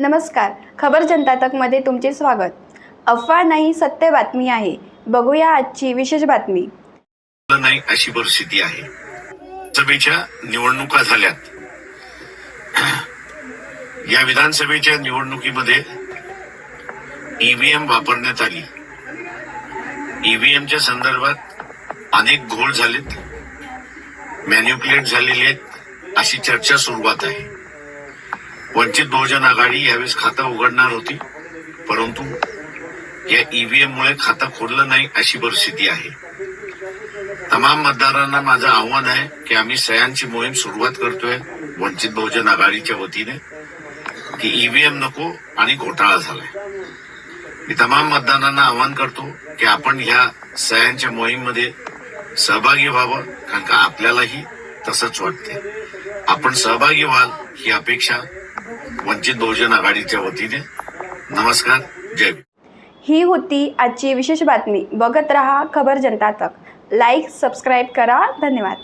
नमस्कार. खबर जनता तकमध्ये तुमचे स्वागत. अफवा नाही सत्य बातमी आहे. बघूया आजची विशेष बातमी. नाही अशी परिस्थिती आहे. सभेच्या निवडणुका झाल्यात. या विधानसभेच्या निवडणुकीमध्ये ईव्हीएम वापरण्यात आली. ईव्हीएमच्या संदर्भात अनेक घोळ झालेत. मॅन्युक्युलेट झालेले आहेत अशी चर्चा सुरुवात आहे. वंचित बहुजन आघाडी यावेळेस खातं उघडणार होती परंतु या ईव्हीएम मुळे खातं खोललं नाही अशी परिस्थिती आहे. तमाम मतदारांना माझं आव्हान आहे की आम्ही सह्यांची मोहीम सुरुवात करतोय वंचित बहुजन आघाडीच्या वतीने की ईव्हीएम नको आणि घोटाळा झालाय. मी तमाम मतदारांना आवाहन करतो की आपण ह्या सह्यांच्या मोहीममध्ये सहभागी व्हावं कारण का आपल्यालाही तसंच वाटते आपण सहभागी व्हाल ही अपेक्षा वंचित बहुजन आघाडीच्या वतीने. नमस्कार जय ही होती आजची विशेष बातमी. बघत रहा खबर जनता तक. लाईक सबस्क्राईब करा. धन्यवाद.